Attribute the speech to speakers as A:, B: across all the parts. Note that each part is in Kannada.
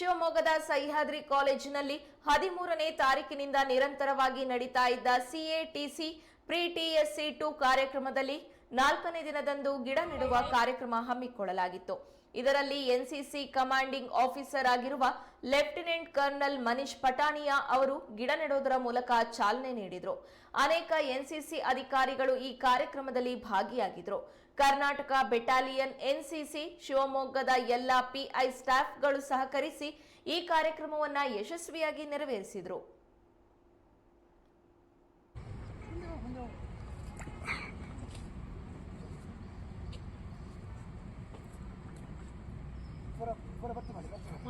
A: ಶಿವಮೊಗ್ಗದ ಸಹ್ಯಾದ್ರಿ ಕಾಲೇಜಿನಲ್ಲಿ ಹದಿಮೂರನೇ ತಾರೀಕಿನಿಂದ ನಿರಂತರವಾಗಿ ನಡೀತಾ ಇದ್ದ ಸಿಎಟಿಸಿ ಪ್ರಿ ಟಿಎಸ್ಸಿ ಟು ಕಾರ್ಯಕ್ರಮದಲ್ಲಿ ನಾಲ್ಕನೇ ದಿನದಂದು ಗಿಡ ನೆಡುವ ಕಾರ್ಯಕ್ರಮ ಹಮ್ಮಿಕೊಳ್ಳಲಾಗಿತ್ತು. ಇದರಲ್ಲಿ ಎನ್ಸಿಸಿ ಕಮಾಂಡಿಂಗ್ ಆಫೀಸರ್ ಆಗಿರುವ ಲೆಫ್ಟಿನೆಂಟ್ ಕರ್ನಲ್ ಮನೀಶ್ ಪಟಾಣಿಯಾ ಅವರು ಗಿಡ ನೆಡೋದರ ಮೂಲಕ ಚಾಲನೆ ನೀಡಿದರು. ಅನೇಕ ಎನ್ಸಿಸಿ ಅಧಿಕಾರಿಗಳು ಈ ಕಾರ್ಯಕ್ರಮದಲ್ಲಿ ಭಾಗಿಯಾಗಿದ್ರು. ಕರ್ನಾಟಕ ಬೆಟಾಲಿಯನ್ ಎನ್ಸಿಸಿ, ಶಿವಮೊಗ್ಗದ ಎಲ್ಲ ಪಿಐ ಸ್ಟಾಫ್ಗಳು ಸಹಕರಿಸಿ ಈ ಕಾರ್ಯಕ್ರಮವನ್ನ ಯಶಸ್ವಿಯಾಗಿ ನೆರವೇರಿಸಿದ್ರು.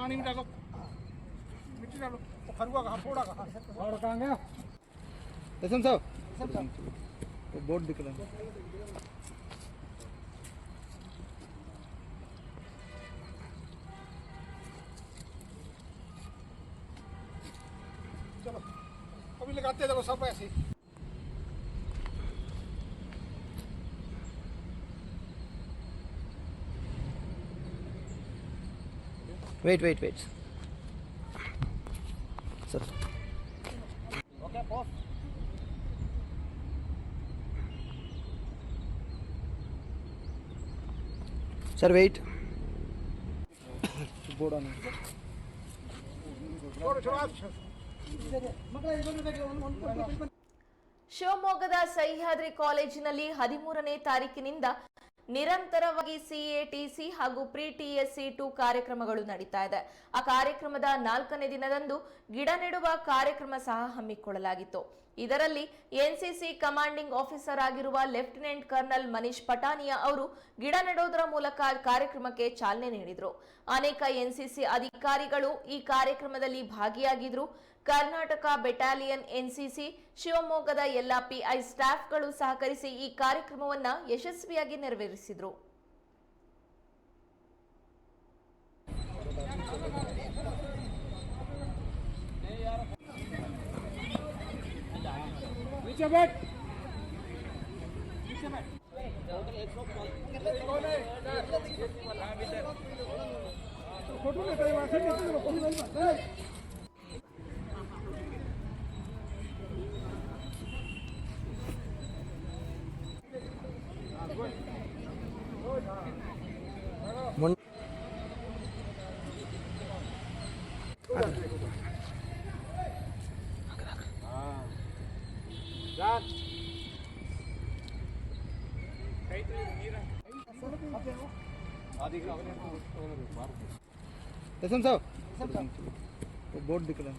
B: पानी में डालो। मिट्टी डालो। वो फरुआ कहाँ फोड़ा कहाँ? और कहाँ गया?
C: एसएम साहब। वो बोर्ड दिख रहा है।
B: चलो अभी लगाते चलो सब ऐसे
C: wait wait wait
B: sir sir wait
A: ಶಿವಮೊಗ್ಗದ ಸಹ್ಯಾದ್ರಿ ಕಾಲೇಜಿನಲ್ಲಿ ಹದಿಮೂರನೇ ತಾರೀಕಿನಿಂದ ನಿರಂತರವಾಗಿ ಸಿಎಟಿಸಿ ಹಾಗೂ ಪ್ರಿ ಟಿಎಸ್ಸಿ ಟು ಕಾರ್ಯಕ್ರಮಗಳು ನಡೀತಾ ಇದೆ. ಆ ಕಾರ್ಯಕ್ರಮದ ನಾಲ್ಕನೇ ದಿನದಂದು ಗಿಡ ನೆಡುವ ಕಾರ್ಯಕ್ರಮ ಸಹ ಹಮ್ಮಿಕೊಳ್ಳಲಾಗಿತ್ತು. ಇದರಲ್ಲಿ ಎನ್ಸಿಸಿ ಕಮಾಂಡಿಂಗ್ ಆಫೀಸರ್ ಆಗಿರುವ ಲೆಫ್ಟಿನೆಂಟ್ ಕರ್ನಲ್ ಮನೀಶ್ ಪಟಾನಿಯಾ ಅವರು ಗಿಡ ನೆಡೋದರ ಮೂಲಕ ಕಾರ್ಯಕ್ರಮಕ್ಕೆ ಚಾಲನೆ ನೀಡಿದರು. ಅನೇಕ ಎನ್ಸಿಸಿ ಅಧಿಕಾರಿಗಳು ಈ ಕಾರ್ಯಕ್ರಮದಲ್ಲಿ ಭಾಗಿಯಾಗಿದ್ರು. ಕರ್ನಾಟಕ ಬೆಟಾಲಿಯನ್ ಎನ್ಸಿಸಿ ಶಿವಮೊಗ್ಗದ ಎಲ್ಲ ಪಿಐ ಸ್ಟಾಫ್ಗಳು ಸಹಕರಿಸಿ ಈ ಕಾರ್ಯಕ್ರಮವನ್ನ ಯಶಸ್ವಿಯಾಗಿ ನೆರವೇರಿಸಿದ್ರು.
C: साहब। बोर्ड दिख रहा है।